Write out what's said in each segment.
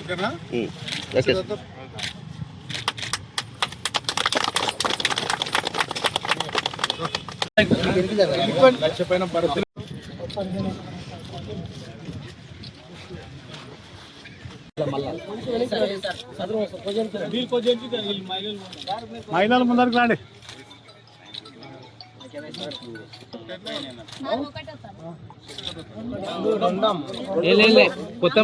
ఓకేనా ఓకే పరిస్థితి మహిళలు ముందరికి రాండి కొత్త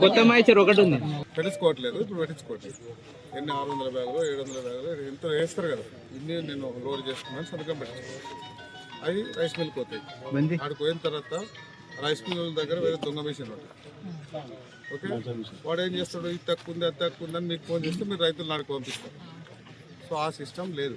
కొత్త ఒకటి ఉంది. పెట్టించుకోవట్లేదు ఇప్పుడు పెట్టించుకోవట్లేదు. ఎన్ని ఆరు వందల బ్యాగులు ఏడు వందల బ్యాగులు ఎంత వేస్తారు కదా. ఇన్ని నేను లోడ్ చేసుకున్నాను సంతకం పెట్టించుకోవాలి అవి రైస్ మిల్క్ పోతాయి. ఆడికి పోయిన తర్వాత రైస్ మిల్ దగ్గర వేరే దొంగ మిషన్ ఓకే? వాడు ఏం చేస్తాడు ఇది తక్కువ ఉంది అది తక్కువ ఉంది అని మీకు ఫోన్ చేస్తే మీరు రైతులు నాడికి పంపిస్తారు. సో ఆ సిస్టమ్ లేదు.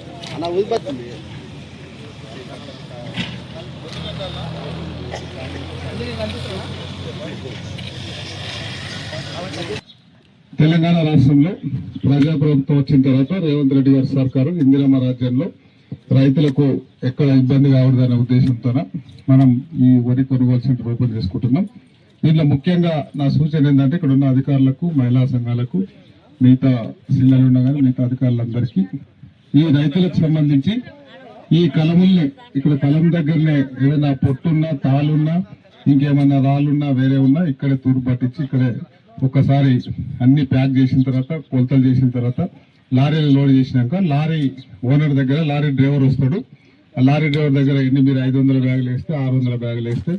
అన్న ఊదిపోతుంది తెలంగాణ రాష్ట్రంలో ప్రజాప్రభుత్వం వచ్చిన తర్వాత రేవంత్ రెడ్డి గారి సర్కారు ఇందిరమ్మ రాజ్యంలో రైతులకు ఎక్కడ ఇబ్బంది కావడదనే ఉద్దేశంతో మనం ఈ వరి కొనుగోలు సెంటర్ ఓపెన్ చేసుకుంటున్నాం దీంట్లో ముఖ్యంగా నా సూచన ఏంటంటే ఇక్కడ ఉన్న అధికారులకు మహిళా సంఘాలకు మిగతా జిల్లాలో ఉన్న కానీ మిగతా అధికారులందరికీ ఈ రైతులకు సంబంధించి ఈ కలముల్ని ఇక్కడ కలం దగ్గరనే ఏదైనా పొట్టున్నా తాలున్నా ఇంకేమన్నా రాళ్ళున్నా వేరే ఉన్నా ఇక్కడే తూరు పట్టించి ఇక్కడే ఒక్కసారి అన్ని ప్యాక్ చేసిన తర్వాత కొలతలు చేసిన తర్వాత లారీలు లోడ్ చేసినాక లారీ ఓనర్ దగ్గర లారీ డ్రైవర్ వస్తాడు. ఆ లారీ డ్రైవర్ దగ్గర ఎన్ని మీరు ఐదు వందల బ్యాగులు వేస్తే ఆరు వందల బ్యాగులు వేస్తే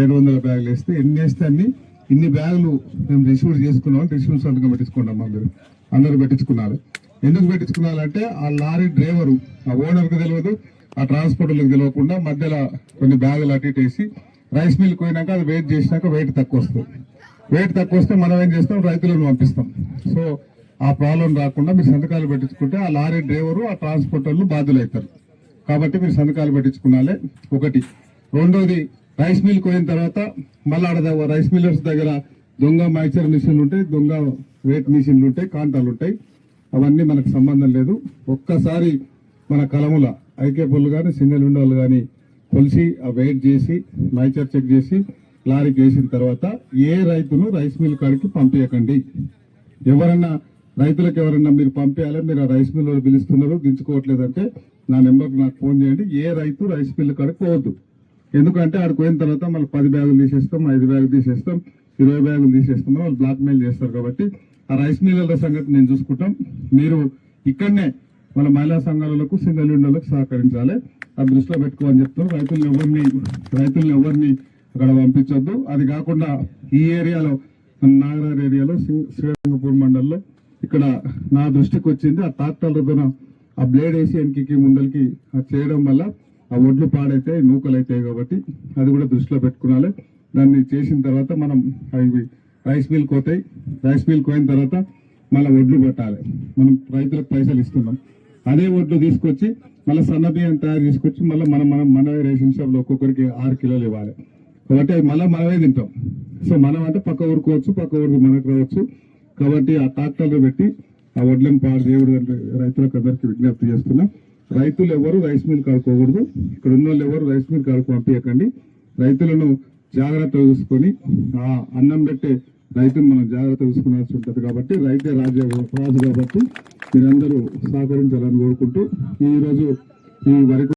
ఏడు వందల బ్యాగులు వేస్తే ఎన్ని వేస్తే అన్ని ఇన్ని బ్యాగులు మేము రిసీవ్ చేసుకున్నాం. రిసీవ్ సంతకం పెట్టించుకుంటాం మీరు అందరూ పెట్టించుకున్నారు. ఎందుకు పెట్టించుకున్నారంటే ఆ లారీ డ్రైవరు ఆ ఓనర్కి తెలియదు ఆ ట్రాన్స్పోర్టర్లకు తెలియకుండా మధ్యలో కొన్ని బ్యాగులు అటు ఇటు రైస్ మిల్కి పోయినాక అది వెయిట్ చేసినాక వెయిట్ తక్కువ వస్తుంది వెయిట్ తక్కువ వస్తే మనం ఏం చేస్తాం? రైతులను పంపిస్తాం. సో ఆ ప్రాబ్లం రాకుండా మీరు సంతకాలు పెట్టించుకుంటే ఆ లారీ డ్రైవరు ఆ ట్రాన్స్పోర్టర్లు బాధ్యులవుతారు కాబట్టి మీరు సంతకాలు పెట్టించుకున్నాలే. ఒకటి. రెండోది రైస్ మిల్ పోయిన తర్వాత మళ్ళీ ఆడ రైస్ మిల్లర్స్ దగ్గర దొంగ మైచర్ మిషన్లు ఉంటాయి దొంగ వెయిట్ మిషన్లు ఉంటాయి కాంటాలు ఉంటాయి. అవన్నీ మనకు సంబంధం లేదు. ఒక్కసారి మన కలముల ఐకేపుల్ కానీ సింగిల్ విండోలు కానీ కొలిసి ఆ వెయిట్ చేసి మైచర్ చెక్ చేసి లారీకి వేసిన తర్వాత ఏ రైతును రైస్ మిల్ కాడికి పంపించకండి ఎవరన్నా రైతులకు ఎవరన్నా మీరు పంపేయాలి మీరు ఆ రైస్ మిల్ వాళ్ళు పిలుస్తున్నారు దించుకోవట్లేదంటే నా నెంబర్కి నాకు ఫోన్ చేయండి. ఏ రైతు రైస్ మిల్ కాడికి పోవద్దు. ఎందుకంటే ఆడికి పోయిన తర్వాత మళ్ళీ పది బ్యాగులు తీసేస్తాం ఐదు బ్యాగులు తీసేస్తాం ఇరవై బ్యాగులు తీసేస్తాం వాళ్ళు బ్లాక్ మెయిల్ చేస్తారు కాబట్టి ఆ రైస్ మిల్లర్ల సంగతి నేను చూసుకుంటాం. మీరు ఇక్కడనే మన మహిళా సంఘాలకు సింగిల్ సహకరించాలి. అది దృష్టిలో పెట్టుకోమని చెప్తాం. రైతులను ఎవరిని రైతులను ఎవరిని అక్కడ పంపించొద్దు. అది కాకుండా ఈ ఏరియాలో నాగరార్ ఏరియాలో శ్రీ- శ్రీరంగపూర్ మండల్లో ఇక్కడ నా దృష్టికి వచ్చింది. ఆ ట్రాక్టర్లతో ఆ బ్లేడ్ వేసి వెనక్కి ముందరికి అది చేయడం వల్ల ఆ ఒడ్లు పాడైతే నూకలు అవుతాయి కాబట్టి అది కూడా దృష్టిలో పెట్టుకోవాలి దాన్ని చేసిన తర్వాత మనం అవి రైస్ మిల్ కోతాయి. రైస్ మిల్ కోయిన తర్వాత మళ్ళీ ఒడ్లు పెట్టాలి మనం రైతులకు పైసలు ఇస్తున్నాం. అదే ఒడ్లు తీసుకొచ్చి మళ్ళీ సన్న బియ్యం తయారు తీసుకొచ్చి మళ్ళీ మనం మనం మన రేషన్ షాప్లో ఒక్కొక్కరికి ఆరు కిలోలు ఇవ్వాలి. కాబట్టి అది మళ్ళీ మనమే తింటాం. సో మనం అంటే పక్క ఊరుకోవచ్చు పక్క ఊరికి మనకు రావచ్చు. కాబట్టి ఆ ట్రాక్టర్లు పెట్టి ఆ వడ్లను పాడు దేవుడు రైతులకు అందరికీ విజ్ఞప్తి చేస్తున్నాం. రైతులు ఎవరు రైస్ మిల్ కడుకోకూడదు ఇక్కడ ఉన్న వాళ్ళు ఎవరు రైస్ మిల్ కడుకు పంపించకండి. రైతులను జాగ్రత్త చూసుకొని ఆ అన్నం పెట్టే రైతును మనం జాగ్రత్త చూసుకోవాల్సి ఉంటుంది కాబట్టి రైతే రాజ్య రాజు కాబట్టి మీరందరూ సహకరించాలని కోరుకుంటూ ఈరోజు ఈ వరకు